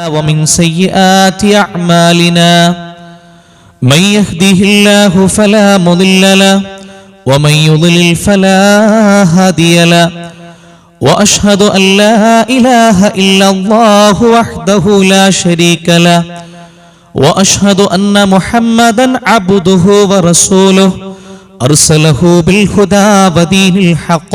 ومن سيئات أعمالنا من يهده الله فلا مضل له ومن يضلل فلا هادي له وأشهد أن لا إله إلا الله وحده لا شريك له وأشهد أن محمدا عبده ورسوله أرسله بالهدى ودين الحق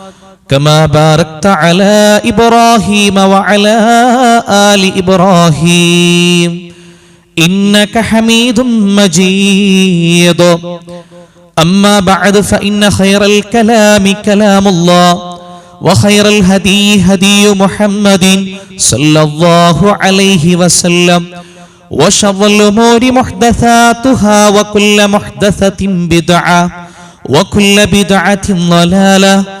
كما باركت على إبراهيم وعلى آل إبراهيم. إنك حميد مجيد. أما بعد فإن خير الكلام كلام الله وخير الهدي هدي محمد صلى الله عليه وسلم وشر الأمور محدثاتها وكل محدثة بدعة وكل بدعة ضلالة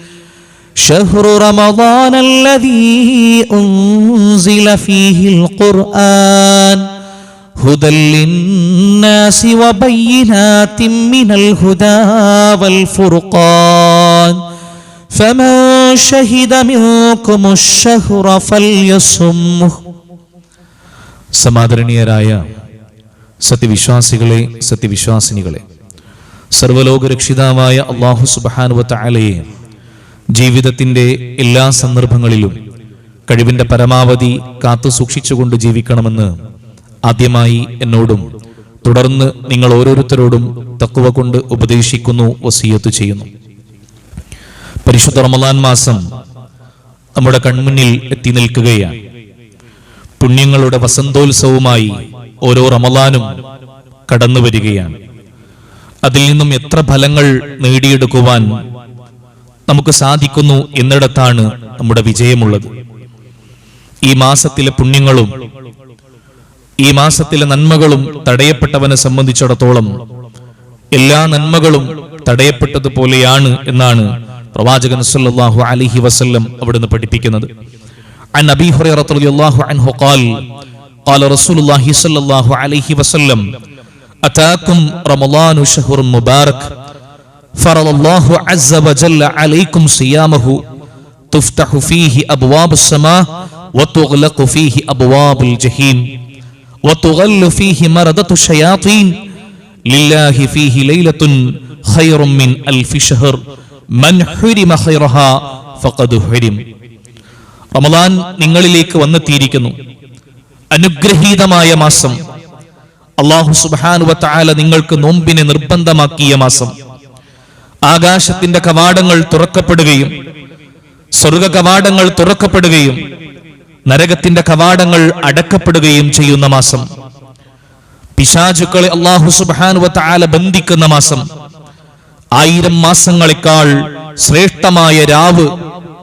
شهر رمضان الذي أنزل فيه القرآن هدى للناس وبينات من الهدى والفرقان فمن شهد منكم الشهر فليصمه സമാദരണീയരായ സത്യവിശ്വാസികളെ സത്യവിശ്വാസിനികളെ സർവലോക രക്ഷിതാവായ അള്ളാഹു സുബാനുവത്ത അലയെ ജീവിതത്തിന്റെ എല്ലാ സന്ദർഭങ്ങളിലും കഴിവിന്റെ പരമാവധി കാത്തു സൂക്ഷിച്ചുകൊണ്ട് ജീവിക്കണമെന്ന് ആദ്യമായി എന്നോടും തുടർന്ന് നിങ്ങൾ ഓരോരുത്തരോടും തക്കുവ കൊണ്ട് ഉപദേശിക്കുന്നു വസീയത്ത് ചെയ്യുന്നു. പരിശുദ്ധ റമദാൻ മാസം നമ്മുടെ കൺമുന്നിൽ എത്തി നിൽക്കുകയാണ്. പുണ്യങ്ങളുടെ വസന്തോത്സവമായി ഓരോ റമദാനും കടന്നു വരികയാണ് അതിൽ നിന്നും എത്ര ഫലങ്ങൾ നേടിയെടുക്കുവാൻ നമുക്ക് സാധിക്കുന്നു എന്നിടത്താണ് നമ്മുടെ വിജയമുള്ളത് ഈ മാസത്തിലെ പുണ്യങ്ങളും ഈ മാസത്തിലെ നന്മകളും തടയപ്പെട്ടവനെ സംബന്ധിച്ചിടത്തോളം എല്ലാ നന്മകളും തടയപ്പെട്ടതുപോലെയാണ് എന്നാണ് പ്രവാചകൻ സല്ലല്ലാഹു അലൈഹി വസല്ലം അവിടുന്ന് പഠിപ്പിക്കുന്നത് عن ابي هريره رضي الله عنه قال قال رسول الله صلى الله عليه وسلم اتاكم رمضان شهر مبارك فرض الله عز وجل عليكم صيامه تفتح فيه ابواب السماء وتغلق فيه ابواب الجحيم وتغل فيه مردة الشياطين لله فيه ليلة خير من ألف شهر من حرم خيرها فقد حرم റമദാൻ നിങ്ങളിലേക്ക് വന്നെത്തിയിരിക്കുന്നു അനുഗ്രഹീതമായ മാസം അള്ളാഹു സുബാനുവത്ത ആല നിങ്ങൾക്ക് നോമ്പിനെ നിർബന്ധമാക്കിയ മാസം ആകാശത്തിന്റെ കവാടങ്ങൾ തുറക്കപ്പെടുകയും സ്വർഗ കവാടങ്ങൾ തുറക്കപ്പെടുകയും നരകത്തിന്റെ കവാടങ്ങൾ അടക്കപ്പെടുകയും ചെയ്യുന്ന മാസം. പിശാചുക്കളെ അള്ളാഹു സുബാനുവത്ത ആല ബന്ധിക്കുന്ന മാസം. ആയിരം മാസങ്ങളെക്കാൾ ശ്രേഷ്ഠമായ രാവ്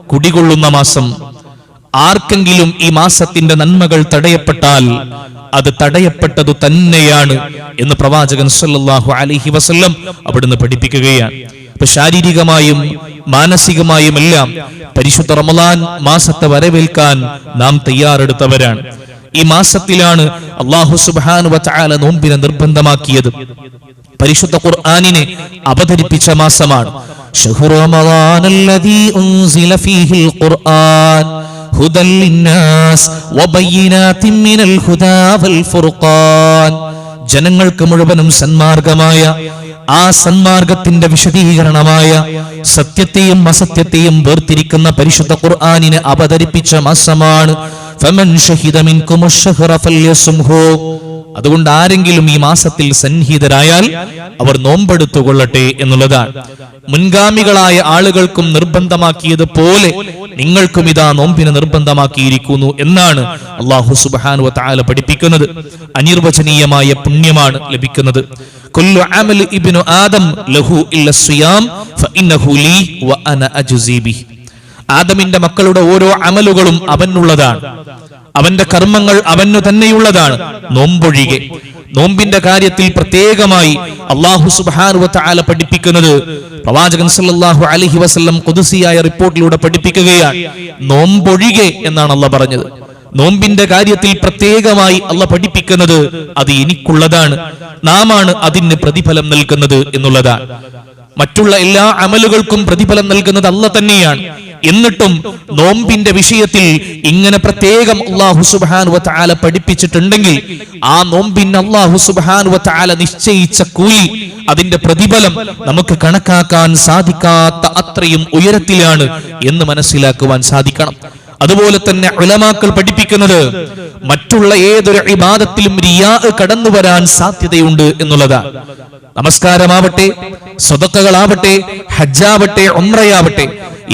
കുടികൊള്ളുന്ന മാസം. ആർക്കെങ്കിലും ഈ മാസത്തിന്റെ നന്മകൾ തടയപ്പെട്ടാൽ അത് തടയപ്പെട്ടതു തന്നെയാണ് എന്ന് പ്രവാചകൻ സല്ലാഹു അലൈഹി വസല്ലം അവിടുന്ന് പഠിപ്പിക്കുകയാണ്. ഇപ്പൊ ശാരീരികമായും മാനസികമായും എല്ലാം പരിശുദ്ധ റമലാൻ മാസത്തെ വരവേൽക്കാൻ നാം തയ്യാറെടുത്തവരാണ്. ഈ മാസത്തിലാണ് അള്ളാഹു സുബാനു വച്ചാല നോമ്പിനെ നിർബന്ധമാക്കിയത്. പരിശുദ്ധ ഖുർആാനിനെ അവതരിപ്പിച്ച മാസമാണ്. ജനങ്ങൾക്ക് മുഴുവനും സന്മാർഗമായ ആ സന്മാർഗത്തിന്റെ വിശദീകരണമായ സത്യത്തെയും അസത്യത്തെയും വേർതിരിക്കുന്ന പരിശുദ്ധ ഖുർആാനിനെ അവതരിപ്പിച്ച മാസമാണ്. അതുകൊണ്ട് ആരെങ്കിലും ഈ മാസത്തിൽ സന്നിഹിതരായാൽ അവർ നോമ്പെടുത്തുകൊള്ളട്ടെ എന്നുള്ളതാണ്. മുൻഗാമികളായ ആളുകൾക്കും നിർബന്ധമാക്കിയത് പോലെ നിങ്ങൾക്കും ഇതാ നോമ്പിനെ നിർബന്ധമാക്കിയിരിക്കുന്നു എന്നാണ് അള്ളാഹു സുബാനു താല പഠിപ്പിക്കുന്നത്. അനിർവചനീയമായ പുണ്യമാണ് ലഭിക്കുന്നത്. ആദമിന്റെ മക്കളുടെ ഓരോ അമലുകളും അവനുള്ളതാണ്. അവന്റെ കർമ്മങ്ങൾ അവനു തന്നെയുള്ളതാണ്. നോമ്പൊഴികെ. നോമ്പിന്റെ കാര്യത്തിൽ പ്രത്യേകമായി അള്ളാഹു സുബാനുവ ആല പഠിപ്പിക്കുന്നത് പ്രവാചകൻ സല്ലാഹു അലഹി വസല്ലം കൊതുസിയായ റിപ്പോർട്ടിലൂടെ പഠിപ്പിക്കുകയാണ്. നോമ്പൊഴികെ എന്നാണ് അള്ള പറഞ്ഞത്. നോമ്പിന്റെ കാര്യത്തിൽ പ്രത്യേകമായി അള്ള പഠിപ്പിക്കുന്നത് അത് എനിക്കുള്ളതാണ്. നാമാണ് അതിന് പ്രതിഫലം നൽകുന്നത് എന്നുള്ളതാണ്. മറ്റുള്ള എല്ലാ അമലുകൾക്കും പ്രതിഫലം നൽകുന്നത് അല്ല തന്നെയാണ്. എന്നിട്ടും നോമ്പിന്റെ വിഷയത്തിൽ ഇങ്ങനെ പ്രത്യേകം അള്ളാഹു സുബാനുവ താല പഠിപ്പിച്ചിട്ടുണ്ടെങ്കിൽ ആ നോമ്പിന് അള്ളാഹു സുബാനുവ താല നിശ്ചയിച്ച കൂലി അതിന്റെ പ്രതിഫലം നമുക്ക് കണക്കാക്കാൻ സാധിക്കാത്ത അത്രയും ഉയരത്തിലാണ് എന്ന് മനസ്സിലാക്കുവാൻ സാധിക്കണം. അതുപോലെ തന്നെ ഉലമാക്കൾ പഠിപ്പിക്കുന്നത് മറ്റുള്ള ഏതൊരു ഇബാദത്തിലും റിയാ കടന്നു വരാൻ സാധ്യതയുണ്ട് എന്നുള്ളതാണ്. നമസ്കാരമാവട്ടെ സ്വതക്കകളാവട്ടെ ഹജ്ജാവട്ടെ ഒമ്രയാവട്ടെ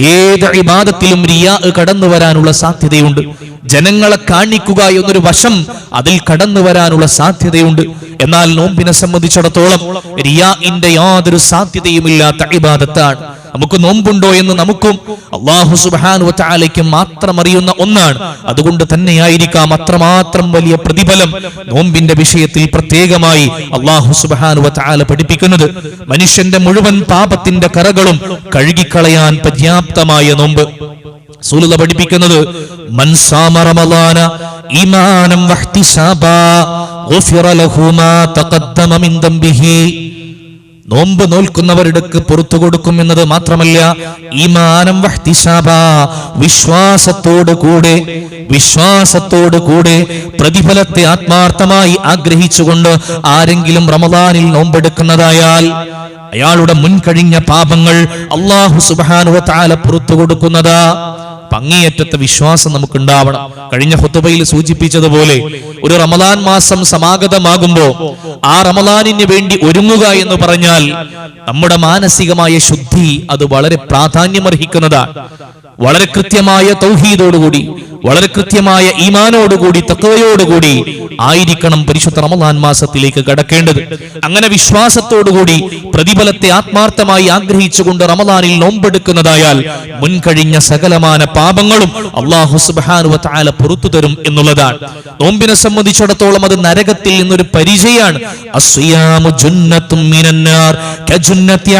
ഏത് ഇബാദത്തിലും റിയാ കടന്നു വരാനുള്ള സാധ്യതയുണ്ട്. ജനങ്ങളെ കാണിക്കുക എന്നൊരു വശം അതിൽ കടന്നു വരാനുള്ള സാധ്യതയുണ്ട്. എന്നാൽ നോമ്പിനെ സംബന്ധിച്ചിടത്തോളം റിയാ ഇന്റെ യാതൊരു സാധ്യതയുമില്ലാത്ത ഇബാദത്താണ്. നമുക്ക് നോമ്പുണ്ടോ എന്ന് നമുക്കും അള്ളാഹു സുബാനു താലയ്ക്കും മാത്രം അറിയുന്ന ഒന്നാണ്. അതുകൊണ്ട് തന്നെയായിരിക്കാം അത്രമാത്രം വലിയ പ്രതിഫലം നോമ്പിന്റെ വിഷയത്തിൽ പ്രത്യേകമായി അള്ളാഹു സുബാനുവറ്റാല പഠിപ്പിക്കുന്നത്. മനുഷ്യന്റെ മുഴുവൻ പാപത്തിന്റെ കറകളും കഴുകിക്കളയാൻ പര്യാപ്തമായ നോമ്പ്. സൂലത പഠിപ്പിക്കുന്നത് മൻസാമ റമളാന ഈമാനം വഹ്തിസാബാ ഗുഫിറ ലഹു മാ തഖദ്ദമ മിൻ നോമ്പ് നോൽക്കുന്നവരിടക്ക് പുറത്തു കൊടുക്കും എന്നത് മാത്രമല്ല ഈമാനം വിശ്വാസത്തോട് കൂടെ വിശ്വാസത്തോട് കൂടെ പ്രതിഫലത്തെ ആത്മാർത്ഥമായി ആഗ്രഹിച്ചുകൊണ്ട് ആരെങ്കിലും റമദാനിൽ നോമ്പെടുക്കുന്നതായാൽ അയാളുടെ മുൻകഴിഞ്ഞ പാപങ്ങൾ അള്ളാഹു സുബാനുവ താല പുറത്തു കൊടുക്കുന്നതാ. അങ്ങേയറ്റത്തെ വിശ്വാസം നമുക്കുണ്ടാവണം. കഴിഞ്ഞ ഹുത്തുബയിൽ സൂചിപ്പിച്ചതുപോലെ ഒരു റമദാൻ മാസം സമാഗതമാകുമ്പോ ആ റമദാനിന് വേണ്ടി ഒരുങ്ങുക എന്ന് പറഞ്ഞാൽ നമ്മുടെ മാനസികമായ ശുദ്ധി അത് വളരെ പ്രാധാന്യമർഹിക്കുന്നതാണ്. വളരെ കൃത്യമായ തൗഹീദോടുകൂടി വളരെ കൃത്യമായ ഈമാനോടുകൂടി തക്കവയോടുകൂടി ആയിരിക്കണം പരിശുദ്ധ റമദാൻ മാസത്തിലേക്ക് കടക്കേണ്ടത്. അങ്ങനെ വിശ്വാസത്തോടുകൂടി പ്രതിഫലത്തെ ആത്മാർത്ഥമായി ആഗ്രഹിച്ചുകൊണ്ട് റമദാനിൽ നോമ്പെടുക്കുന്നതായാൽ മുൻകഴിഞ്ഞ സകലമാന പാപങ്ങളും അള്ളാഹു സുബാനുവ താല പുറത്തു തരും എന്നുള്ളതാണ്. നോമ്പിനെ സംബന്ധിച്ചിടത്തോളം അത് നരകത്തിൽ നിന്നൊരു പരിചയാണ് അസ്വിയാമു ജുന്നത്തും മിനന്നാർ കജുന്നത്തി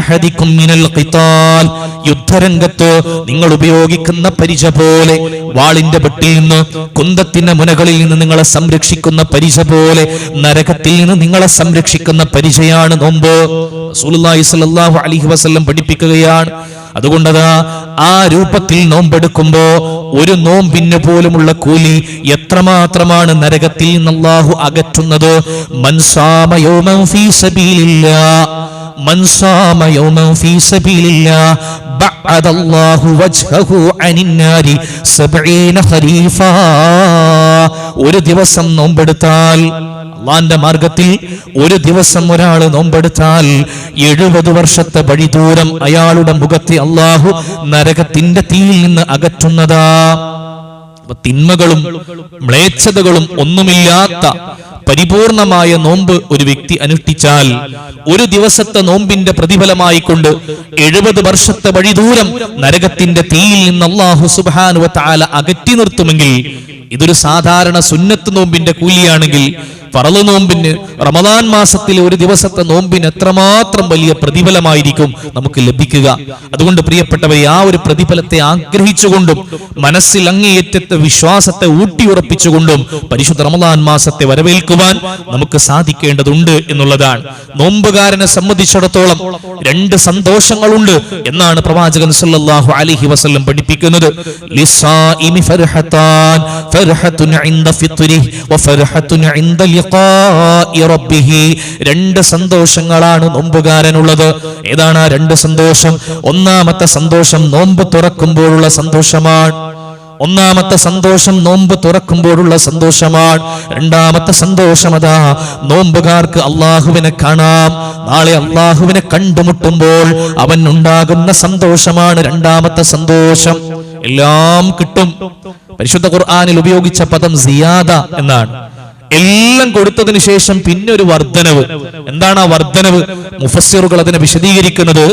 മിനൽ ഖിതാൽ. യുദ്ധരംഗത്ത് നിങ്ങൾ ഉപയോഗിക്കുന്ന പരിച പോലെ വാളിന്റെ വെട്ടിൽ നിന്ന് കുന്തത്തിന്റെ മുനകളിൽ നിന്ന് നിങ്ങളെ സംരക്ഷിക്കുന്ന പരിച പോലെ നരകത്തിൽ നിന്ന് നിങ്ങളെ സംരക്ഷിക്കുന്ന പരിചയാണ് നോമ്പ്. സ്വല്ലല്ലാഹു അലൈഹി വസല്ലം പഠിപ്പിക്കുകയാണ്. അതുകൊണ്ടതാ ആ രൂപത്തിൽ നോമ്പെടുക്കുമ്പോ ഒരു നോമ്പിന് പോലുമുള്ള കൂലി എത്രമാത്രമാണ് നരകത്തിൽ നിന്ന് അകറ്റുന്നത്? മൻസാമ ഒരു ദിവസം നോമ്പെടുത്താൽ അള്ളാന്റെ മാർഗത്തിൽ ഒരു ദിവസം ഒരാൾ നോമ്പെടുത്താൽ എഴുപത് വർഷത്തെ വഴി ദൂരം അയാളുടെ മുഖത്തെ അള്ളാഹു നരകത്തിന്റെ തീയിൽ നിന്ന് അകറ്റുന്നതാ. തിന്മകളും മ്ലേച്ഛതകളും ഒന്നുമില്ലാത്ത പരിപൂർണമായ നോമ്പ് ഒരു വ്യക്തി അനുഷ്ഠിച്ചാൽ ഒരു ദിവസത്തെ നോമ്പിന്റെ പ്രതിഫലമായി കൊണ്ട് എഴുപത് വർഷത്തെ വഴിദൂരം നരകത്തിന്റെ തീയിൽ നിന്ന് അള്ളാഹു സുബാനുവ താല അകറ്റി നിർത്തുമെങ്കിൽ ഇതൊരു സാധാരണ സുന്നത്ത് നോമ്പിന്റെ കൂലിയാണെങ്കിൽ പറളു നോമ്പിന് റമദാൻ മാസത്തിൽ ഒരു ദിവസത്തെ നോമ്പിന് എത്രമാത്രം വലിയ പ്രതിഫലമായിരിക്കും നമുക്ക് ലഭിക്കുക. അതുകൊണ്ട് പ്രിയപ്പെട്ടവരെ ആ ഒരു പ്രതിഫലത്തെ ആഗ്രഹിച്ചുകൊണ്ടും മനസ്സിൽ അങ്ങേയറ്റത്തെ വിശ്വാസത്തെ ഊട്ടിയുറപ്പിച്ചുകൊണ്ടും പരിശുദ്ധ റമദാൻ മാസത്തെ വരവേൽക്കുവാൻ നമുക്ക് സാധിക്കേണ്ടതുണ്ട് എന്നുള്ളതാണ്. നോമ്പുകാരനെ സംബന്ധിച്ചിടത്തോളം രണ്ട് സന്തോഷങ്ങളുണ്ട് എന്നാണ് പ്രവാചകൻ സല്ലല്ലാഹു അലൈഹി വസല്ലം പഠിപ്പിക്കുന്നത്. ലിസാഇമി ഫർഹത്താൻ ഫർഹത്തുൻ ഇൻദ ഫിത്രിഹി വഫർഹത്തുൻ ഇൻദ രണ്ട് സന്തോഷങ്ങളാണ് നോമ്പുകാരനുള്ളത് ഏതാണ് ആ രണ്ട് സന്തോഷം? ഒന്നാമത്തെ സന്തോഷം നോമ്പ് തുറക്കുമ്പോഴുള്ള സന്തോഷമാണ്. ഒന്നാമത്തെ സന്തോഷം നോമ്പ് തുറക്കുമ്പോഴുള്ള സന്തോഷമാണ്. രണ്ടാമത്തെ സന്തോഷം അതാ നോമ്പുകാർക്ക് അള്ളാഹുവിനെ കാണാം. നാളെ അള്ളാഹുവിനെ കണ്ടുമുട്ടുമ്പോൾ അവൻ ഉണ്ടാകുന്ന സന്തോഷമാണ് രണ്ടാമത്തെ സന്തോഷം. എല്ലാം കിട്ടും. പരിശുദ്ധ ഖുർആാനിൽ ഉപയോഗിച്ച പദം സിയാദ എന്നാണ്. എല്ലാം കൊടുത്തതിന് ശേഷം പിന്നെ ഒരു വർധനവ് എന്താണ് ആ വർധനവ് മുഫസ്സിറുകൾ അതിനെ വിശദീകരിക്കുന്നത്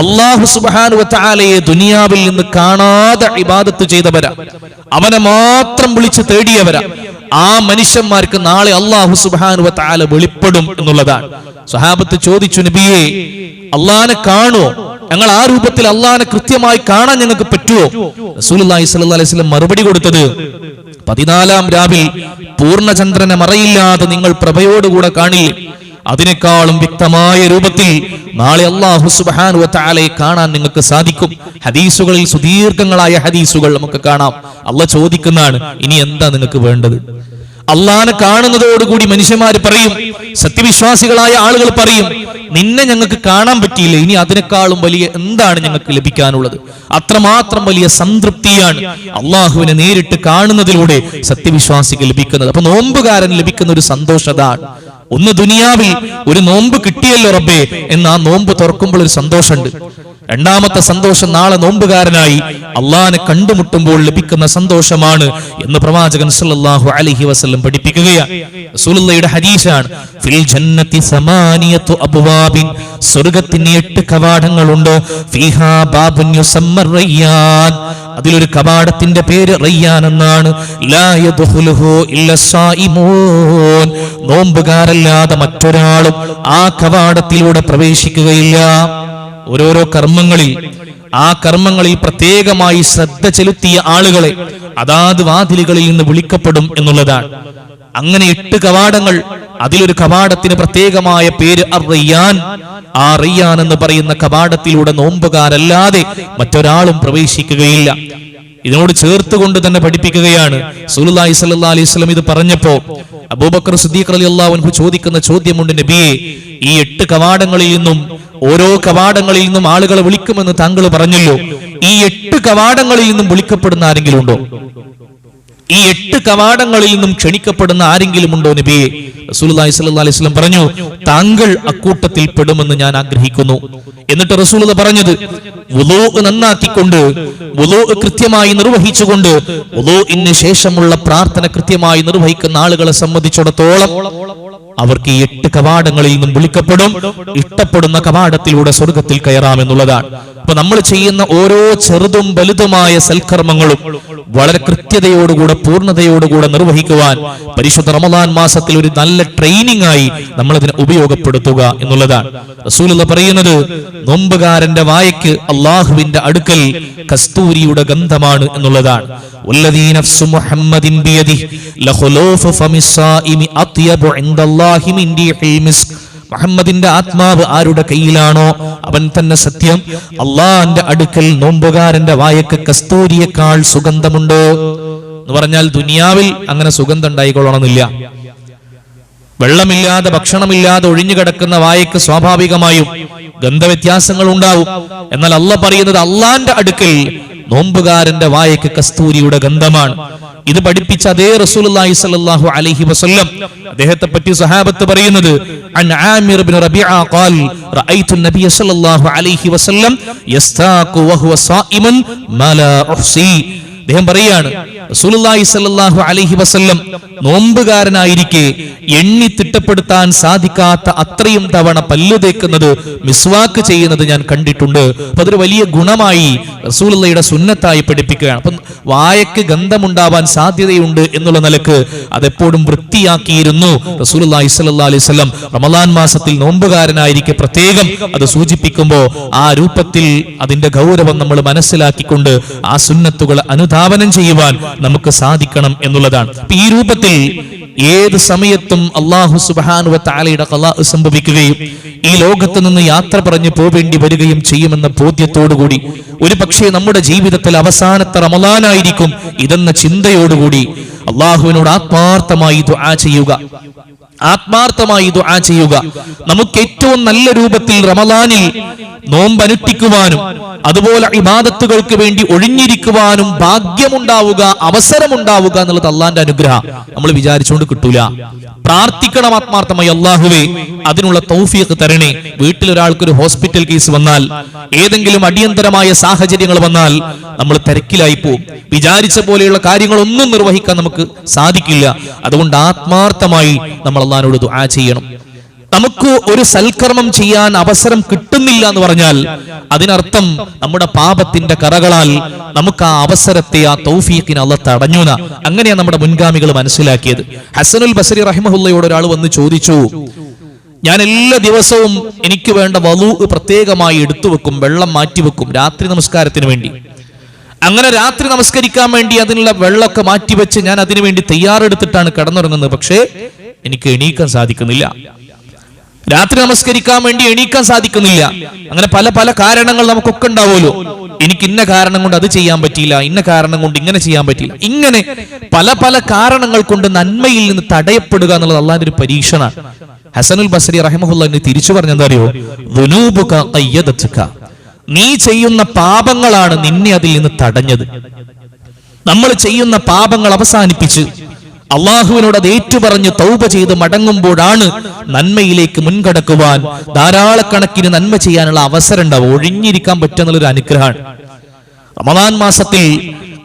അള്ളാഹു സുബാനുവത്താലയെ ദുനിയാവിൽ നിന്ന് കാണാതെ ഇബാദത്ത് ചെയ്തവരാ. അവനെ മാത്രം വിളിച്ച് തേടിയവരാ. ആ മനുഷ്യന്മാർക്ക് നാളെ അള്ളാഹു സുബാനുവത്താല വെളിപ്പെടും എന്നുള്ളതാണ്. സ്വഹാബത്ത് ചോദിച്ചു നബിയെ അള്ളാനെ കാണുമോ ഞങ്ങൾ ആ രൂപത്തിൽ അള്ളഹാനെ കൃത്യമായി കാണാൻ ഞങ്ങൾക്ക് പറ്റുമോ അലൈഹി വസല്ലം മറുപടി കൊടുത്തത് പതിനാലാം രാവിൽ പൂർണചന്ദ്രനെ മറയില്ലാതെ നിങ്ങൾ പ്രഭയോടുകൂടെ കാണില്ല? അതിനേക്കാളും വ്യക്തമായ രൂപത്തിൽ നാളെ അള്ളാഹു സുബാനു വ തആലയെ കാണാൻ നിങ്ങൾക്ക് സാധിക്കും. ഹദീസുകളിൽ സുദീർഘങ്ങളായ ഹദീസുകൾ നമുക്ക് കാണാം. അള്ള ചോദിക്കുന്നതാണ് ഇനി എന്താ നിങ്ങൾക്ക് വേണ്ടത്? അള്ളാനെ കാണുന്നതോടുകൂടി മനുഷ്യന്മാർ പറയും സത്യവിശ്വാസികളായ ആളുകൾ പറയും നിന്നെ ഞങ്ങൾക്ക് കാണാൻ പറ്റിയില്ല. ഇനി അതിനേക്കാളും വലിയ എന്താണ് ഞങ്ങൾക്ക് ലഭിക്കാനുള്ളത്? അത്രമാത്രം വലിയ സംതൃപ്തിയാണ് അള്ളാഹുവിനെ നേരിട്ട് കാണുന്നതിലൂടെ സത്യവിശ്വാസിക്ക് ലഭിക്കുന്നത്. അപ്പൊ നോമ്പുകാരൻ ലഭിക്കുന്ന ഒരു സന്തോഷതാണ് ഒന്ന് ദുനിയാവിൽ ഒരു നോമ്പ് കിട്ടിയല്ലോ റബ്ബേ എന്ന് ആ നോമ്പ് തുറക്കുമ്പോൾ ഒരു സന്തോഷമുണ്ട്. രണ്ടാമത്തെ സന്തോഷം നാളെ നോമ്പുകാരനായി അള്ളാഹിനെ കണ്ടുമുട്ടുമ്പോൾ ലഭിക്കുന്ന സന്തോഷമാണ് എന്ന് പ്രവാചകൻ സല്ലല്ലാഹു അലൈഹി വസല്ലം പഠിപ്പിക്കുകയാണ്. റസൂലുള്ളാഹിയുടെ ഹദീസാണ് ഫിൽ ജന്നത്തി സ്വർഗത്തിന് എട്ട് കവാടങ്ങളുണ്ട്. റയ്യാൻ. അതിലൊരു കവാടത്തിന്റെ പേര് റയ്യാൻ എന്നാണ്. ലാ യദ്ഖുലുഹു സായിമൂൻ. നോമ്പുകാരല്ലാതെ മറ്റൊരാളും ആ കവാടത്തിലൂടെ പ്രവേശിക്കുകയില്ല. ഓരോരോ കർമ്മങ്ങളിൽ ആ കർമ്മങ്ങളിൽ പ്രത്യേകമായി ശ്രദ്ധ ചെലുത്തിയ ആളുകളെ അതാത് വാതിലുകളിൽ നിന്ന് വിളിക്കപ്പെടും എന്നുള്ളതാണ്. അങ്ങനെ എട്ട് കവാടങ്ങൾ അതിലൊരു കവാടത്തിന് പ്രത്യേകമായ പേര് അറിയാൻ ആ റിയാൻ എന്ന് പറയുന്ന കവാടത്തിലൂടെ നോമ്പുകാരല്ലാതെ മറ്റൊരാളും പ്രവേശിക്കുകയില്ല. ഇതിനോട് ചേർത്തുകൊണ്ട് തന്നെ പഠിപ്പിക്കുകയാണ്. സുലുല്ലാഹി സല്ലാ അലൈഹി സ്വലം ഇത് പറഞ്ഞപ്പോ അബൂബക്കർ സിദ്ദീഖ് അലി അൻഹു ചോദിക്കുന്ന ചോദ്യമുണ്ട് നബിയെ ഈ എട്ട് കവാടങ്ങളിൽ നിന്നും ഓരോ കവാടങ്ങളിൽ നിന്നും ആളുകളെ വിളിക്കുമെന്ന് താങ്കൾ പറഞ്ഞല്ലോ. ഈ എട്ട് കവാടങ്ങളിൽ നിന്നും വിളിക്കപ്പെടുന്ന ആരെങ്കിലും ഉണ്ടോ? ഈ എട്ട് കവാടങ്ങളിൽ നിന്നും ക്ഷണിക്കപ്പെടുന്ന ആരെങ്കിലും ഉണ്ടോ നബിയെ? അലൈഹി വസല്ലം പറഞ്ഞു താങ്കൾ അക്കൂട്ടത്തിൽ പെടുമെന്ന് ഞാൻ ആഗ്രഹിക്കുന്നു. എന്നിട്ട് റസൂൽ പറഞ്ഞത് വുളൂ നന്നാക്കിക്കൊണ്ട് വുളൂ കൃത്യമായി നിർവഹിച്ചുകൊണ്ട് വുളൂഇന് ശേഷമുള്ള പ്രാർത്ഥന കൃത്യമായി നിർവഹിക്കുന്ന ആളുകളെ സംബന്ധിച്ചിടത്തോളം അവർക്ക് ഈ എട്ട് കവാടങ്ങളിൽ നിന്നും വിളിക്കപ്പെടും ഇഷ്ടപ്പെടുന്ന കവാടത്തിലൂടെ സ്വർഗത്തിൽ കയറാമെന്നുള്ളതാണ് അപ്പൊ നമ്മൾ ചെയ്യുന്ന ഓരോ ചെറുതും വലുതുമായ സൽക്കർമ്മങ്ങളും വളരെ കൃത്യതയോടുകൂടെ പൂർണതയോടുകൂടെ നിർവഹിക്കുവാൻ പരിശുദ്ധ റമദാൻ മാസത്തിൽ ഒരു നല്ല ട്രെയിനിങ് ആയി നമ്മളതിനെ ഉപയോഗപ്പെടുത്തുക എന്നുള്ളതാണ്. റസൂലുള്ള പറയുന്നത് നൊമ്പുകാരന്റെ വായയ്ക്ക് അള്ളാഹുവിന്റെ അടുക്കൽ കസ്തൂരിയുടെ ഗന്ധമാണ് എന്നുള്ളതാണ്. ഉല്ലദീ നഫ്സു മുഹമ്മദിൻ ബിയദിഹി ലഖുലൂഫു ഫമിസ്സായിമി അത്യബു മുഹമ്മദിന്റെ ആത്മാവ് ആരുടെ കയ്യിലാണോ അവൻ തന്നെ സത്യം. അള്ളാന്റെ അടുക്കൽ നോമ്പുകാരന്റെ വായക്ക് കസ്തൂരിയേക്കാൾ സുഗന്ധമുണ്ട് എന്ന് പറഞ്ഞാൽ ദുനിയാവിൽ അങ്ങനെ സുഗന്ധം ഉണ്ടായിക്കൊള്ളണമെന്നില്ല. വെള്ളമില്ലാതെ ഭക്ഷണമില്ലാതെ ഒഴിഞ്ഞു കിടക്കുന്ന വായക്ക് സ്വാഭാവികമായും ഗന്ധവ്യത്യാസങ്ങൾ ഉണ്ടാവും. എന്നാൽ അള്ള പറയുന്നത് അള്ളാന്റെ അടുക്കൽ നോമ്പുകാരന്റെ വായക്ക് കസ്തൂരിയുടെ ഗന്ധമാണ്. ഇത് പഠിപ്പിച്ച അതേ റസൂലുള്ളാഹി സ്വല്ലല്ലാഹു അലൈഹി വസല്ലം. അദ്ദേഹത്തെ പറ്റി സഹാബത്ത് പറയുന്നത് അൻ ആമിർ ഇബ്നു റബീഅ ഖാൽ റഅയ്തു നബിയ സ്വല്ലല്ലാഹു അലൈഹി വസല്ലം യസ്താഖു വഹുവ സായിമൻ മാലാ ഉഹ്സി. അദ്ദേഹം പറയാണ് റസൂലുള്ളാഹി സ്വല്ലല്ലാഹു അലൈഹി വസല്ലം നോമ്പുകാരനായിരിക്കെ എണ്ണി തിട്ടപ്പെടുത്താൻ സാധിക്കാത്ത അത്രയും തവണ പല്ലു തേക്കുന്നത് മിസ്വാക്ക് ചെയ്യുന്നത് ഞാൻ കണ്ടിട്ടുണ്ട്. അപ്പൊ അതൊരു വലിയ ഗുണമായി റസൂലുള്ളയുടെ സുന്നത്തായി പഠിപ്പിക്കുകയാണ്. അപ്പം വായക്ക് ഗന്ധമുണ്ടാവാൻ സാധ്യതയുണ്ട് എന്നുള്ള നിലയ്ക്ക് അതെപ്പോഴും വൃത്തിയാക്കിയിരുന്നു. റസൂലുള്ളാഹി സ്വല്ലല്ലാഹു അലൈഹി റമദാൻ മാസത്തിൽ നോമ്പുകാരനായിരിക്കെ പ്രത്യേകം അത് സൂചിപ്പിക്കുമ്പോൾ ആ രൂപത്തിൽ അതിന്റെ ഗൗരവം നമ്മൾ മനസ്സിലാക്കിക്കൊണ്ട് ആ സുന്നത്തുകൾ അനുധാവനം ചെയ്യുവാൻ നമുക്ക് സാധിക്കണം എന്നുള്ളതാണ്. ഈ രൂപത്തിൽ ഏത് സമയത്തും അള്ളാഹു സുബാനുവ താലയുടെ കല സംഭവിക്കുകയും ഈ ലോകത്ത് നിന്ന് യാത്ര പറഞ്ഞു പോവേണ്ടി വരികയും ചെയ്യുമെന്ന ബോധ്യത്തോടുകൂടി. ഒരു പക്ഷേ നമ്മുടെ ജീവിതത്തിൽ അവസാനത്തെ റമലാനായിരിക്കും ഇതെന്ന ചിന്തയോടുകൂടി അള്ളാഹുവിനോട് ആത്മാർത്ഥമായി ദുആ ചെയ്യുക. ആത്മാർത്ഥമായി ദുആ ചെയ്യുക. നമുക്ക് ഏറ്റവും നല്ല രൂപത്തിൽ റമദാനിൽ നോമ്പനുഷ്ഠിക്കുവാനും അതുപോലെ ഇബാദത്തുകൾക്ക് വേണ്ടി ഒഴിഞ്ഞിരിക്കുവാനും ഭാഗ്യമുണ്ടാവുക അവസരമുണ്ടാവുക എന്നുള്ളത് അള്ളാന്റെ അനുഗ്രഹം. നമ്മൾ വിചാരിച്ചുകൊണ്ട് കിട്ടൂല. പ്രാർത്ഥിക്കണം ആത്മാർത്ഥമായി അള്ളാഹുവേ അതിനുള്ള തൗഫീഖ് തരണേ. വീട്ടിൽ ഒരാൾക്ക് ഒരു ഹോസ്പിറ്റൽ കേസ് വന്നാൽ ഏതെങ്കിലും അടിയന്തരമായ സാഹചര്യങ്ങൾ വന്നാൽ നമ്മൾ തിരക്കിലായി പോവും. വിചാരിച്ച പോലെയുള്ള കാര്യങ്ങളൊന്നും നിർവഹിക്കാൻ നമുക്ക് സാധിക്കില്ല. അതുകൊണ്ട് ആത്മാർത്ഥമായി നമ്മൾ അള്ളഹാനോട് ദുആ ചെയ്യണം. നമുക്ക് ഒരു സൽക്കർമ്മം ചെയ്യാൻ അവസരം കിട്ടുന്നില്ല എന്ന് പറഞ്ഞാൽ അതിനർത്ഥം നമ്മുടെ പാപത്തിന്റെ കറകളാൽ നമുക്ക് ആ അവസരത്തെ ആ തൗഫീഖിന് അല്ല തടഞ്ഞുന. അങ്ങനെയാണ് നമ്മുടെ മുൻഗാമികൾ മനസ്സിലാക്കിയത്. ഹസനുൽ ബസരി റഹിമഹുല്ലയോട് ഒരാൾ വന്ന് ചോദിച്ചു ഞാൻ എല്ലാ ദിവസവും എനിക്ക് വേണ്ട വലു പ്രത്യേകമായി എടുത്തു വെക്കും വെള്ളം മാറ്റിവെക്കും രാത്രി നമസ്കാരത്തിന് വേണ്ടി. അങ്ങനെ രാത്രി നമസ്കരിക്കാൻ വേണ്ടി അതിനുള്ള വെള്ളമൊക്കെ മാറ്റിവെച്ച് ഞാൻ അതിനു വേണ്ടി തയ്യാറെടുത്തിട്ടാണ് കിടന്നുറങ്ങുന്നത്. പക്ഷേ എനിക്ക് എണീക്കാൻ സാധിക്കുന്നില്ല. രാത്രി നമസ്കരിക്കാൻ വേണ്ടി എണീക്കാൻ സാധിക്കുന്നില്ല. അങ്ങനെ പല പല കാരണങ്ങൾ നമുക്കൊക്കെ ഉണ്ടാവുമല്ലോ. എനിക്ക് ഇന്ന കാരണം കൊണ്ട് അത് ചെയ്യാൻ പറ്റിയില്ല ഇന്ന കാരണം കൊണ്ട് ഇങ്ങനെ ചെയ്യാൻ പറ്റിയില്ല. ഇങ്ങനെ പല പല കാരണങ്ങൾ കൊണ്ട് നന്മയിൽ നിന്ന് തടയപ്പെടുക എന്നുള്ളത് അള്ളാന്റെ ഒരു പരീക്ഷണമാണ്. ഹസനുൽ ബസരി റഹിമഹുല്ല തിരിച്ചു പറഞ്ഞെന്താ അറിയോ. നീ ചെയ്യുന്ന പാപങ്ങളാണ് നിന്നെ അതിൽ നിന്ന് തടഞ്ഞത്. നമ്മൾ ചെയ്യുന്ന പാപങ്ങൾ അവസാനിപ്പിച്ച് അള്ളാഹുവിനോട് അത് ഏറ്റുപറഞ്ഞ് തൗപ ചെയ്ത് മടങ്ങുമ്പോഴാണ് നന്മയിലേക്ക് മുൻകടക്കുവാൻ ധാരാളക്കണക്കിന് നന്മ ചെയ്യാനുള്ള അവസരം ഉണ്ടാവും ഒഴിഞ്ഞിരിക്കാൻ പറ്റുന്നുള്ളൊരു അനുഗ്രഹമാണ്. റമദാൻ മാസത്തിൽ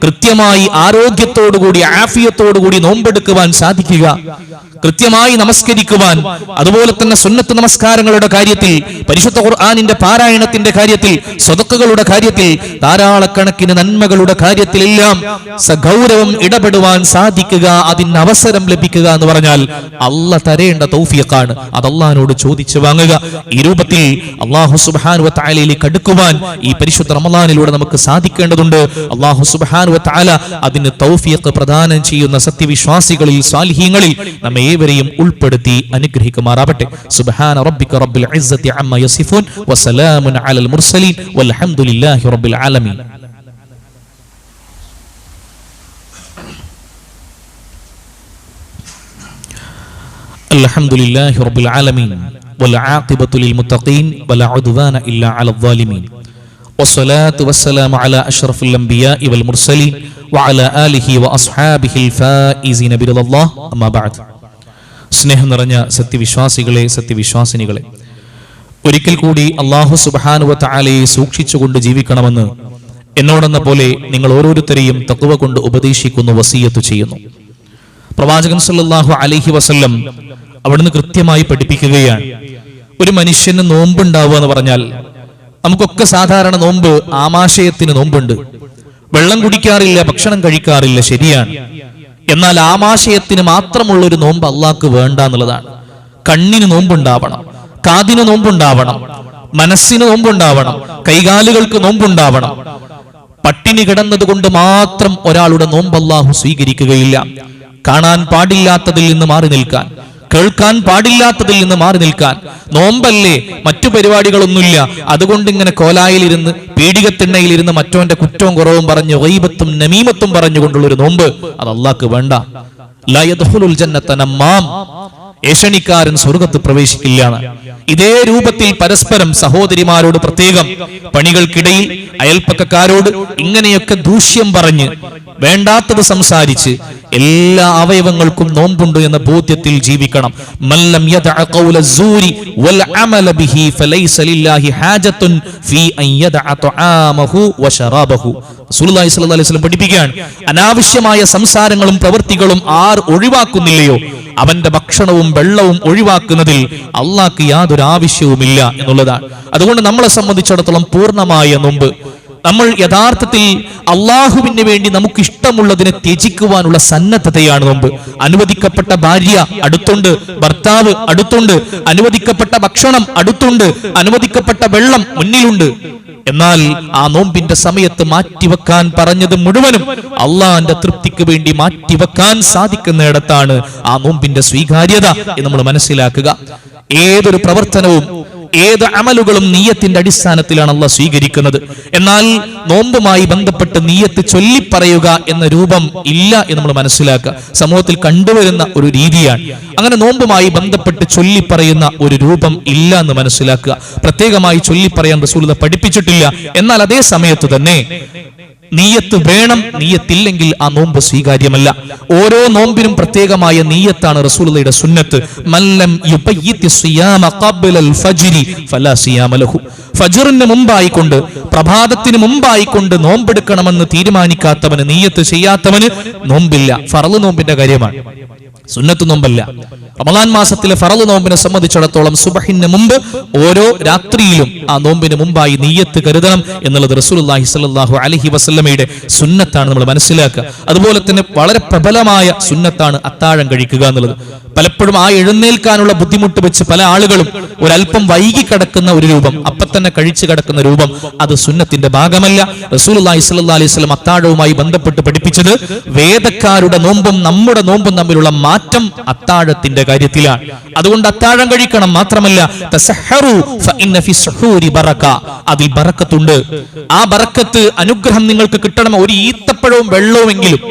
കൃത്യമായി ആരോഗ്യത്തോടുകൂടി ആഫിയത്തോടുകൂടി നോമ്പെടുക്കുവാൻ സാധിക്കുക. കൃത്യമായി നമസ്കരിക്കുവാൻ അതുപോലെ തന്നെ സുന്നത്ത് നമസ്കാരങ്ങളുടെ കാര്യത്തിൽ പരിശുദ്ധ ഖുർആാനിന്റെ പാരായണത്തിന്റെ കാര്യത്തിൽ സ്വതക്കുകളുടെ കാര്യത്തിൽ ധാരാളക്കണക്കിന് നന്മകളുടെ കാര്യത്തിലെല്ലാം സഗൗരവം ഇടപെടുവാൻ സാധിക്കുക അതിന് അവസരം ലഭിക്കുക എന്ന് പറഞ്ഞാൽ അല്ല തരേണ്ട തൗഫിയക്കാണ് അത് ചോദിച്ചു വാങ്ങുക. ഈ രൂപത്തിൽ അള്ളാഹു സുബാനുവ താലയിലേക്ക് അടുക്കുവാൻ ഈ പരിശുദ്ധ റമദാനിലൂടെ നമുക്ക് സാധിക്കേണ്ടതുണ്ട്. അള്ളാഹു സുബാനുവ താല അതിന് തൗഫിയക്ക് പ്രദാനം ചെയ്യുന്ന സത്യവിശ്വാസികളിൽ സ്വാലിഹ്യങ്ങളിൽ നമ്മെ ഏവരെയും ഉൾപ്പെടുത്തി അനുഗ്രഹിക്കുമാറാവട്ടെ സുബ്ഹാന റബ്ബിക റബ്ബിൽ ഇസ്സത്തി അമ്മ യസിഫൂൻ വസലാമുൻ അലൽ മുർസലീൻ വൽഹംദുലില്ലാഹി റബ്ബിൽ ആലമീൻ الحمد لله رب العالمين والعاقبة للمتقين ولا عدوان إلا على الظالمين والصلاة والسلام على أشرف الأنبياء والمرسلين وعلى آله وأصحابه الفائزين برضا الله أما بعد സ്നേഹം നിറഞ്ഞ സത്യവിശ്വാസികളെ സത്യവിശ്വാസിനികളെ. ഒരിക്കൽ കൂടി അള്ളാഹു സുബാനുവ താലയെ സൂക്ഷിച്ചുകൊണ്ട് ജീവിക്കണമെന്ന് എന്നോടെന്ന പോലെ നിങ്ങൾ ഓരോരുത്തരെയും തക്കുവ കൊണ്ട് ഉപദേശിക്കുന്നു വസീയത്ത് ചെയ്യുന്നു. പ്രവാചകൻ സല്ലാഹു അലഹി വസല്ലം അവിടുന്ന് കൃത്യമായി പഠിപ്പിക്കുകയാണ് ഒരു മനുഷ്യന് നോമ്പുണ്ടാവുക എന്ന് പറഞ്ഞാൽ നമുക്കൊക്കെ സാധാരണ നോമ്പ് ആമാശയത്തിന് നോമ്പുണ്ട്. വെള്ളം കുടിക്കാറില്ല ഭക്ഷണം കഴിക്കാറില്ല ശരിയാണ്. എന്നാൽ ആമാശയത്തിന് മാത്രമുള്ള ഒരു നോമ്പ് അള്ളാഹ്ക്ക് വേണ്ട എന്നുള്ളതാണ്. കണ്ണിന് നോമ്പുണ്ടാവണം കാതിന് നോമ്പുണ്ടാവണം മനസ്സിന് നോമ്പുണ്ടാവണം കൈകാലുകൾക്ക് നോമ്പുണ്ടാവണം. പട്ടിണി കിടന്നതുകൊണ്ട് മാത്രം ഒരാളുടെ നോമ്പ് അല്ലാഹു സ്വീകരിക്കുകയില്ല. കാണാൻ പാടില്ലാത്തതിൽ നിന്ന് മാറി നിൽക്കാൻ. കേൾക്കാൻ പാടില്ലാത്തതിൽ നിന്ന് മാറി നിൽക്കാൻ. നോമ്പല്ലേ മറ്റു പരിപാടികളൊന്നുമില്ല. അതുകൊണ്ട് ഇങ്ങനെ കോലായിലിരുന്ന് പീഡികത്തിണ്ണയിലിരുന്ന് മറ്റോന്റെ കുറ്റവും കുറവും പറഞ്ഞ് വൈബത്തും നമീമത്തും പറഞ്ഞുകൊണ്ടുള്ള ഒരു നോമ്പ് അത് അള്ളാക്ക് വേണ്ട. ഏഷണിക്കാരൻ സ്വർഗത്ത് പ്രവേശിക്കില്ലാണ് ഇതേ രൂപത്തിൽ പരസ്പരം സഹോദരിമാരോട് പ്രത്യേകം പണികൾക്കിടയിൽ അയൽപ്പക്കക്കാരോട് ഇങ്ങനെയൊക്കെ ദൂഷ്യം പറഞ്ഞ് വേണ്ടാത്തത് സംസാരിച്ച് എല്ലാ അവയവങ്ങൾക്കും നോമ്പുണ്ട് എന്ന ബോധ്യത്തിൽ ജീവിക്കണം. മല്ലം പഠിപ്പിക്കുകയാണ് അനാവശ്യമായ സംസാരങ്ങളും പ്രവൃത്തികളും ആർ ഒഴിവാക്കുന്നില്ലയോ? അവന്റെ ഭക്ഷണവും വെള്ളവും ഒഴിവാക്കുന്നതിൽ അള്ളാക്ക് യാതൊരു ആവശ്യവുമില്ല എന്നുള്ളതാണ്. അതുകൊണ്ട് നമ്മളെ സംബന്ധിച്ചിടത്തോളം പൂർണമായ നോമ്പ്. നമ്മൾ യഥാർത്ഥത്തിൽ അള്ളാഹുവിന് വേണ്ടി നമുക്ക് ഇഷ്ടമുള്ളതിനെ ത്യജിക്കുവാനുള്ള സന്നദ്ധതയാണ് നോമ്പ് അനുവദിക്കപ്പെട്ട ഭാര്യ അടുത്തുണ്ട് ഭർത്താവ് അടുത്തുണ്ട് അനുവദിക്കപ്പെട്ട ഭക്ഷണം അടുത്തുണ്ട് അനുവദിക്കപ്പെട്ട വെള്ളം മുന്നിലുണ്ട്. എന്നാൽ ആ നോമ്പിന്റെ സമയത്ത് മാറ്റിവെക്കാൻ പറഞ്ഞത് മുഴുവനും അള്ളാന്റെ തൃപ്തിക്ക് വേണ്ടി മാറ്റിവെക്കാൻ സാധിക്കുന്നിടത്താണ് ആ നോമ്പിന്റെ സ്വീകാര്യത എന്ന് നമ്മൾ മനസ്സിലാക്കുക. ഏതൊരു പ്രവർത്തനവും ഏത് അമലുകളും നീയത്തിന്റെ അടിസ്ഥാനത്തിലാണ് അള്ളാഹ് സ്വീകരിക്കുന്നത്. എന്നാൽ നോമ്പുമായി ബന്ധപ്പെട്ട് നീയത്ത് ചൊല്ലിപ്പറയുക എന്ന രൂപം ഇല്ല എന്ന് നമ്മൾ മനസ്സിലാക്കുക. സമൂഹത്തിൽ കണ്ടുവരുന്ന ഒരു രീതിയാണ്. അങ്ങനെ നോമ്പുമായി ബന്ധപ്പെട്ട് ചൊല്ലിപ്പറയുന്ന ഒരു രൂപം ഇല്ല എന്ന് മനസ്സിലാക്കുക. പ്രത്യേകമായി ചൊല്ലിപ്പറയാൻ റസൂലത പഠിപ്പിച്ചിട്ടില്ല. എന്നാൽ അതേ സമയത്ത് തന്നെ നീയത്ത് വേണം നീയത്തില്ലെങ്കിൽ ആ നോമ്പ് സ്വീകാര്യമല്ല. ഓരോ നോമ്പിനും പ്രത്യേകമായ നീയത്താണ് റസൂലയുടെ സുന്നത്ത്. മല്ലം ഫജ്റിന് മുമ്പായിക്കൊണ്ട് പ്രഭാതത്തിന് മുമ്പായിക്കൊണ്ട് നോമ്പെടുക്കണമെന്ന് തീരുമാനിക്കാത്തവന് നീയത്ത് ചെയ്യാത്തവന് നോമ്പില്ല. ഫറൾ നോമ്പിന്റെ കാര്യമാണ്. സുന്നത്ത് നോമ്പല്ല. റമദാൻ മാസത്തിലെ ഫറദ് നോമ്പിനെ സംബന്ധിച്ചിടത്തോളം സുബഹിന് മുമ്പ് ഓരോ രാത്രിയിലും ആ നോമ്പിന് മുമ്പായി നീയത്ത് കരുതണം എന്നുള്ളത് റസൂലുള്ളാഹി സ്വല്ലല്ലാഹു അലൈഹി വസല്ലമയുടെ സുന്നത്താണ് നമ്മൾ മനസ്സിലാക്കുക. അതുപോലെ തന്നെ വളരെ പ്രബലമായ സുന്നത്താണ് അത്താഴം കഴിക്കുക എന്നുള്ളത്. പലപ്പോഴും ആ എഴുന്നേൽക്കാനുള്ള ബുദ്ധിമുട്ട് വെച്ച് പല ആളുകളും ഒരല്പം വൈകി കിടക്കുന്ന ഒരു രൂപം അപ്പൊ തന്നെ കഴിച്ചു കിടക്കുന്ന രൂപം അത് സുന്നത്തിന്റെ ഭാഗമല്ല. റസൂലി അലൈഹി വസല്ലം അത്താഴവുമായി ബന്ധപ്പെട്ട് പഠിപ്പിച്ചത് വേദക്കാരുടെ നോമ്പും നമ്മുടെ നോമ്പും തമ്മിലുള്ള മാറ്റം അത്താഴത്തിന്റെ കാര്യത്തിലാണ്. അതുകൊണ്ട് അത്താഴം കഴിക്കണം മാത്രമല്ല അതിൽ ബറക്കത്തുണ്ട്. ആ ബറക്കത്ത് അനുഗ്രഹം നിങ്ങൾക്ക് കിട്ടണം. ഒരു ഈത്തപ്പഴവും വെള്ളവുമെങ്കിലും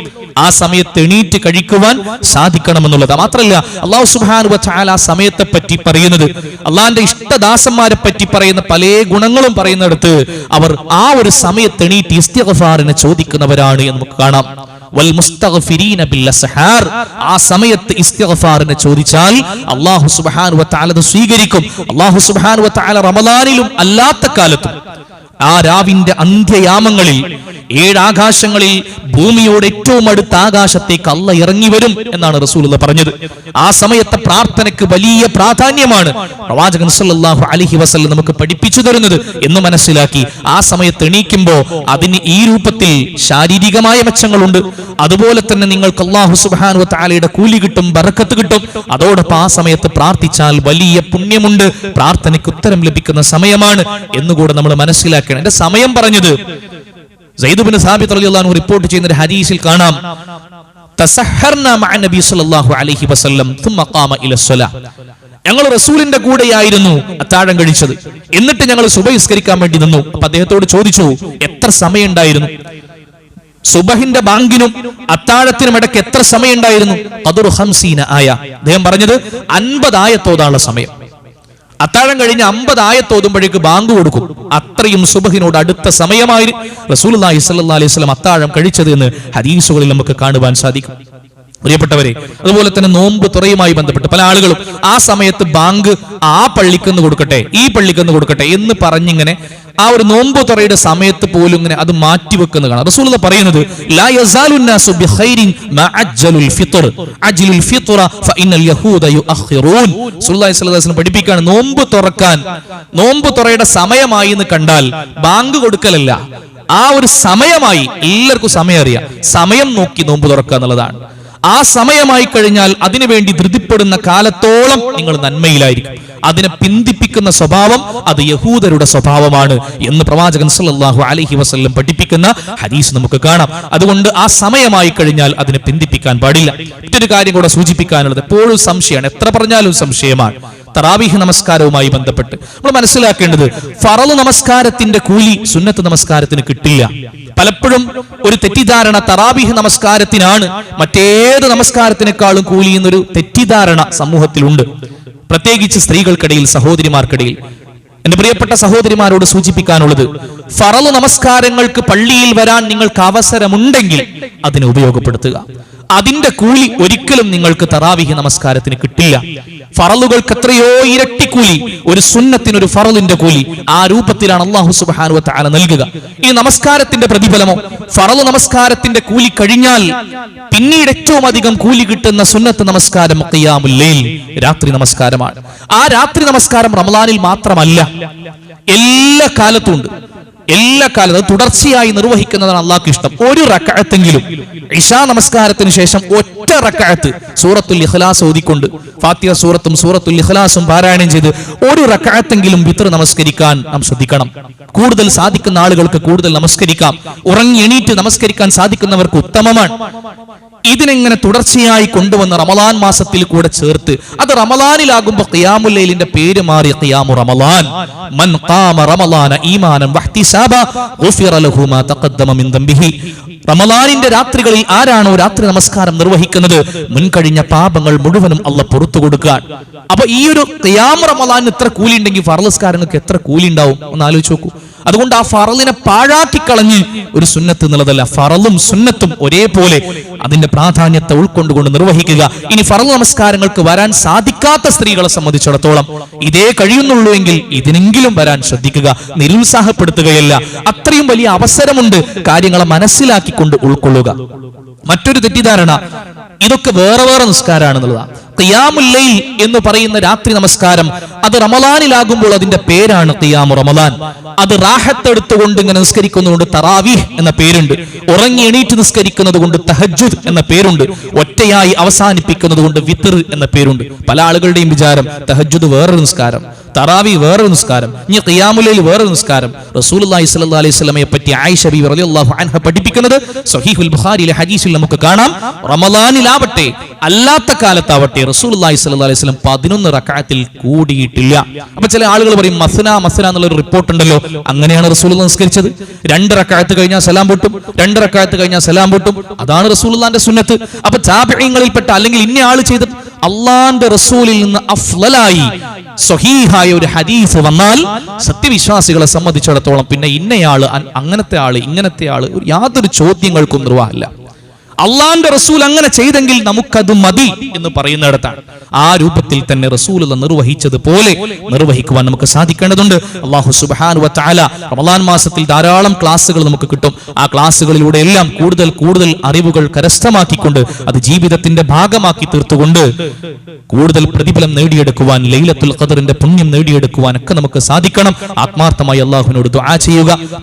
ആ സമയത്ത് എണീറ്റ് കഴിക്കുവാൻ സാധിക്കണമെന്നുള്ളത്. മാത്രമല്ല അള്ളാഹു സുബാനു ആ സമയത്തെ പറ്റി പറയുന്നത് അള്ളാഹിന്റെ ഇഷ്ടദാസന്മാരെ പറ്റി പറയുന്ന പല ഗുണങ്ങളും പറയുന്നിടത്ത് അവർ ആ ഒരു സമയത്ത് എണീറ്റ് ഇസ്തിഗ്ഫാറിനെ ചോദിക്കുന്നവരാണ് എന്ന് നമുക്ക് കാണാം. വൽ ആ സമയത്ത് ഇസ്തിഗ്ഫാറിനെ ചോദിച്ചാൽ അല്ലാഹു സുബ്ഹാനഹു വ തആല സ്വീകരിക്കും. അല്ലാഹു സുബ്ഹാനഹു വ തആല റമദാനിലും അല്ലാത്ത കാലത്തും. ആ രാവിന്റെ അന്ത്യയാമങ്ങളിൽ ഏഴാകാശങ്ങളിൽ ഭൂമിയോട് ഏറ്റവും അടുത്ത ആകാശത്തേക്ക് അല്ല ഇറങ്ങി വരും എന്നാണ് റസൂൽ പറഞ്ഞത്. ആ സമയത്തെ പ്രാർത്ഥനയ്ക്ക് വലിയ പ്രാധാന്യമാണ്. പ്രവാചകൻ സല്ലാഹു അലഹി വസല്ല നമുക്ക് പഠിപ്പിച്ചു തരുന്നത് എന്ന് മനസ്സിലാക്കി ആ സമയത്ത് എണീക്കുമ്പോ അതിന് ഈ രൂപത്തിൽ ശാരീരികമായ മെച്ചങ്ങളുണ്ട്. അതുപോലെ തന്നെ നിങ്ങൾക്ക് അള്ളാഹു സുബാനു താലയുടെ കൂലി കിട്ടും ബറക്കത്ത് കിട്ടും. അതോടൊപ്പം ആ സമയത്ത് പ്രാർത്ഥിച്ചാൽ വലിയ പുണ്യമുണ്ട്. പ്രാർത്ഥനയ്ക്ക് ഉത്തരം ലഭിക്കുന്ന സമയമാണ് എന്നുകൂടെ നമ്മൾ മനസ്സിലാക്കണം എന്റെ സമയം പറഞ്ഞത് സൈദുബിന് സാബിത് അലി അള്ളഹാനു റിപ്പോർട്ട് ചെയ്യുന്ന ഒരു ഹദീസിൽ കാണാം. ഞങ്ങൾ റസൂലിന്റെ കൂടെയായിരുന്നു അത്താഴം കഴിച്ചത്. എന്നിട്ട് ഞങ്ങൾ സുബഹിസ്കരിക്കാൻ വേണ്ടി നിന്നു. അപ്പൊ അദ്ദേഹത്തോട് ചോദിച്ചു എത്ര സമയമുണ്ടായിരുന്നു? സുബഹിന്റെ ബാങ്കിനും അത്താഴത്തിനും ഇടയ്ക്ക് എത്ര സമയമുണ്ടായിരുന്നു? അതൊരു ഹംസീന ആയ. അദ്ദേഹം പറഞ്ഞത് അൻപതായത്തോടാണ് സമയം. അത്താഴം കഴിഞ്ഞ് അമ്പത് ആയത്തോതുമ്പോഴേക്ക് ബാങ്ക് കൊടുക്കും. അത്രയും സുബഹിനോട് അടുത്ത സമയമായി റസൂൽ അലൈഹി സ്വലം അത്താഴം കഴിച്ചത് എന്ന് ഹദീസുകളിൽ നമുക്ക് കാണുവാൻ സാധിക്കും. പ്രിയപ്പെട്ടവരെ അതുപോലെ തന്നെ നോമ്പ് തുറയുമായി ബന്ധപ്പെട്ട് പല ആളുകളും ആ സമയത്ത് ബാങ്ക് ആ പള്ളിക്കെന്ന് കൊടുക്കട്ടെ ഈ പള്ളിക്കെന്ന് കൊടുക്കട്ടെ എന്ന് പറഞ്ഞിങ്ങനെ ആ ഒരു നോമ്പ് തുറയുടെ സമയത്ത് പോലും ഇങ്ങനെ അത് മാറ്റിവെക്കുന്ന കാണാം റസൂൽ പറയുന്നത് പഠിപ്പിക്കാണ് നോമ്പ് തുറക്കാൻ നോമ്പ് തുറയുടെ സമയമായി എന്ന് കണ്ടാൽ ബാങ്ക് കൊടുക്കലല്ല. ആ ഒരു സമയമായി എല്ലാവർക്കും സമയം അറിയാം. സമയം നോക്കി നോമ്പ് തുറക്കുക എന്നുള്ളതാണ്. ആ സമയമായി കഴിഞ്ഞാൽ അതിനുവേണ്ടി ധൃതിപ്പെടുന്ന കാലത്തോളം നിങ്ങൾ നന്മയിലായിരിക്കും. അതിനെ പിന്തിപ്പിക്കുന്ന സ്വഭാവം അത് യഹൂദരുടെ സ്വഭാവമാണ് എന്ന് പ്രവാചകൻ സല്ലാഹു അലഹി വസ്ല്ലം പഠിപ്പിക്കുന്ന ഹദീസ് നമുക്ക് കാണാം. അതുകൊണ്ട് ആ സമയമായി കഴിഞ്ഞാൽ അതിനെ പിന്തിപ്പിക്കാൻ പാടില്ല. മറ്റൊരു കാര്യം കൂടെ സൂചിപ്പിക്കാനുള്ളത് എപ്പോഴും സംശയമാണ്. എത്ര പറഞ്ഞാലും സംശയമാണ്. തറാവിഹ് നമസ്കാരവുമായി ബന്ധപ്പെട്ട് നമ്മൾ മനസ്സിലാക്കേണ്ടത് ഫറൾ നമസ്കാരത്തിന്റെ കൂലി സുന്നത്ത് നമസ്കാരത്തിന് കിട്ടില്ല. പലപ്പോഴും ഒരു തെറ്റിദ്ധാരണ തറാബീഹ് നമസ്കാരത്തിനാണ് മറ്റേത് നമസ്കാരത്തിനേക്കാളും കൂലി എന്നൊരു തെറ്റിദ്ധാരണ സമൂഹത്തിലുണ്ട്. പ്രത്യേകിച്ച് സ്ത്രീകൾക്കിടയിൽ സഹോദരിമാർക്കിടയിൽ. എന്റെ പ്രിയപ്പെട്ട സഹോദരിമാരോട് സൂചിപ്പിക്കാനുള്ളത് ഫറൾ നമസ്കാരങ്ങൾക്ക് പള്ളിയിൽ വരാൻ നിങ്ങൾക്ക് അവസരമുണ്ടെങ്കിൽ അതിനെ ഉപയോഗപ്പെടുത്തുക. അതിന്റെ കൂലി ഒരിക്കലും നിങ്ങൾക്ക് തറാവിഹി നമസ്കാരത്തിന് കിട്ടില്ല. ഫറലുകൾക്ക് എത്രയോ ഇരട്ടി കൂലി ഒരു സുന്നത്തിന് ഒരു ഫറലിന്റെ കൂലി ആ രൂപത്തിലാണ് അള്ളാഹു സുബാനു താല നൽകുക. ഈ നമസ്കാരത്തിന്റെ പ്രതിഫലമോ? ഫറലു നമസ്കാരത്തിന്റെ കൂലി കഴിഞ്ഞാൽ പിന്നീട് ഏറ്റവും അധികം കൂലി കിട്ടുന്ന സുന്നത്ത് നമസ്കാരം ഖിയാമുൽ ലൈൽ രാത്രി നമസ്കാരമാണ്. ആ രാത്രി നമസ്കാരം റമലാനിൽ മാത്രമല്ല എല്ലാ കാലത്തും ഉണ്ട്. എല്ലാ കാലത്തും തുടർച്ചയായി നിർവഹിക്കുന്നതാണ് അള്ളാഹ്ക്ക് ഇഷ്ടം. ഒരു റക്കാഴത്തെങ്കിലും ഇഷാ നമസ്കാരത്തിന് ശേഷം ഒറ്റ റക്കാഴത്ത് സൂറത്തുൽ ഇഖ്ലാസ് ഓതിക്കൊണ്ട് ഫാത്തിഹ സൂറത്തും സൂറത്തുൽ ഇഖ്ലാസും പാരായണം ചെയ്ത് ഒരു റക്കാഴത്തെങ്കിലും വിത്ര നമസ്കരിക്കാൻ നാം ശ്രദ്ധിക്കണം. കൂടുതൽ സാധിക്കുന്ന ആളുകൾക്ക് കൂടുതൽ നമസ്കരിക്കാം. ഉറങ്ങി എണീറ്റ് നമസ്കരിക്കാൻ സാധിക്കുന്നവർക്ക് ഉത്തമമാണ്. ഇതിനെങ്ങനെ തുടർച്ചയായി കൊണ്ടുവന്ന് റമലാൻ മാസത്തിൽ കൂടെ ചേർത്ത് അത് റമലാനിലാകുമ്പോ ഖിയാമുല്ലൈലിന്റെ പേര് മാറി ഖിയാമു റമലാൻ മൻ ഖാമ റമലാന ഈമാനൻ വഹ്തിസാബ ഗുഫിറ ലഹു മാ തഖദ്ദമ മിൻ ദംബിഹി. റമലാനിന്റെ രാത്രികളിൽ ആരാണോ രാത്രി നമസ്കാരം നിർവഹിക്കുന്നത്? മുൻകഴിഞ്ഞ പാപങ്ങൾ മുഴുവനും അല്ല പുറത്തു കൊടുക്കാൻ. അപ്പൊ ഈ ഒരു ഖിയാമു റമലാൻ ഇത്ര കൂലി ഉണ്ടെങ്കിൽ ഫർലസ്കാരങ്ങൾക്ക് എത്ര കൂലി ഉണ്ടാവും ഒന്ന് ആലോചിച്ച് നോക്കൂ. അതുകൊണ്ട് ആ ഫറലിനെ പാഴാക്കി കളഞ്ഞ് ഒരു സുന്നത്ത് എന്നുള്ളതല്ല ഫറലും സുന്നത്തും ഒരേപോലെ അതിന്റെ പ്രാധാന്യത്തെ ഉൾക്കൊണ്ടുകൊണ്ട് നിർവഹിക്കുക. ഇനി ഫറൽ നമസ്കാരങ്ങൾക്ക് വരാൻ സാധിക്കാത്ത സ്ത്രീകളെ സംബന്ധിച്ചിടത്തോളം ഇതേ കഴിയുന്നുള്ളൂ എങ്കിൽ ഇതിനെങ്കിലും വരാൻ ശ്രദ്ധിക്കുക നിരുത്സാഹപ്പെടുത്തുകയല്ല. അത്രയും വലിയ അവസരമുണ്ട് കാര്യങ്ങളെ മനസ്സിലാക്കിക്കൊണ്ട് ഉൾക്കൊള്ളുക. മറ്റൊരു തെറ്റിദ്ധാരണ ഇതൊക്കെ വേറെ വേറെ നിസ്കാരമാണെന്നുള്ളതാണ്. ഖിയാമുല്ലൈൽ എന്ന് പറയുന്ന രാത്രി നമസ്കാരം. അത് റമലാനിലാകുമ്പോൾ അതിന്റെ പേരാണ് ഖിയാമു റമലാൻ അത് റാഹത്തെടുത്തുകൊണ്ട് ഇങ്ങനെ നിസ്കരിക്കുന്നതുകൊണ്ട് തറാവീഹ് എന്ന പേരുണ്ട്. ഉറങ്ങി എണീറ്റ് നിസ്കരിക്കുന്നത് കൊണ്ട് തഹജുദ് എന്ന പേരുണ്ട്. ഒറ്റയായി അവസാനിപ്പിക്കുന്നത് കൊണ്ട് വിത്തർ എന്ന പേരുണ്ട്. പല ആളുകളുടെയും വിചാരം തഹജുദ് വേറൊരു നിസ്കാരം. തറാവി വേറൊരു നിസ്കാരം. ഇനി ഖിയാമുലയിൽ വേറൊരു നിസ്കാരം. റസൂലുള്ളാഹി സ്വല്ലല്ലാഹി അലൈഹി വസല്ലമയെ പറ്റി ആയിഷ ബി റളിയല്ലാഹു അൻഹ പഠിപ്പിക്കുന്നത് ബുഖാരിയിലെ ഹദീസിൽ നമുക്ക് കാണാം. റമലാനിലാവട്ടെ അല്ലാത്ത കാലത്താവട്ടെ റസൂലുള്ളാഹി സ്വല്ലല്ലാഹി അലൈഹി വസല്ലം 11 റക്അത്തിൽ കൂടിയിട്ടില്ല. അപ്പൊ ചില ആളുകൾ പറയും മസന മസന എന്നുള്ള ഒരു റിപ്പോർട്ട് ഉണ്ടല്ലോ. അങ്ങനെയാണ് റസൂൽ നിസ്കരിച്ചത്. രണ്ട് റക്അത്ത് കഴിഞ്ഞാൽ സലാം പൊട്ടും രണ്ട് റക്അത്ത് കഴിഞ്ഞാൽ സലാം പൊട്ടും. അതാണ് റസൂൽന്റെ സുന്നത്ത്. അപ്പൊ ചാപ്യങ്ങളിൽപ്പെട്ട അല്ലെങ്കിൽ ഇന്ന ആൾ ചെയ്ത അള്ളാന്റെ റസൂലിൽ നിന്ന് അഫ്ലലായി. സ്വഹീഹായ ഒരു ഹദീസ് വന്നാൽ സത്യവിശ്വാസികളെ സംബന്ധിച്ചിടത്തോളം പിന്നെ ഇന്നയാൾ അങ്ങനത്തെ ആൾ ഇങ്ങനത്തെ ആൾ യാതൊരു ചോദ്യങ്ങൾക്കും നിർവാഹമില്ല. അള്ളാന്റെ റസൂൽ അങ്ങനെ ചെയ്തെങ്കിൽ നമുക്കത് മതി എന്ന് പറയുന്നിടത്താണ്. ആ രൂപത്തിൽ തന്നെ റസൂൽ നിർവഹിച്ചത് പോലെ നിർവഹിക്കുവാൻ നമുക്ക് സാധിക്കേണ്ടതുണ്ട്. അള്ളാഹു സുബാനു വത്താല റമദാൻ മാസത്തിൽ ധാരാളം ക്ലാസ്സുകൾ നമുക്ക് കിട്ടും. ആ ക്ലാസ്സുകളിലൂടെ എല്ലാം കൂടുതൽ കൂടുതൽ അറിവുകൾ കരസ്ഥമാക്കിക്കൊണ്ട് അത് ജീവിതത്തിന്റെ ഭാഗമാക്കി തീർത്തുകൊണ്ട് കൂടുതൽ പ്രതിഫലം നേടിയെടുക്കുവാൻ ലൈലത്തുൽ ഖദറിന്റെ പുണ്യം നേടിയെടുക്കുവാൻ ഒക്കെ നമുക്ക് സാധിക്കണം. ആത്മാർത്ഥമായി അള്ളാഹുവിനോട് ദുആ ചെയ്യുക.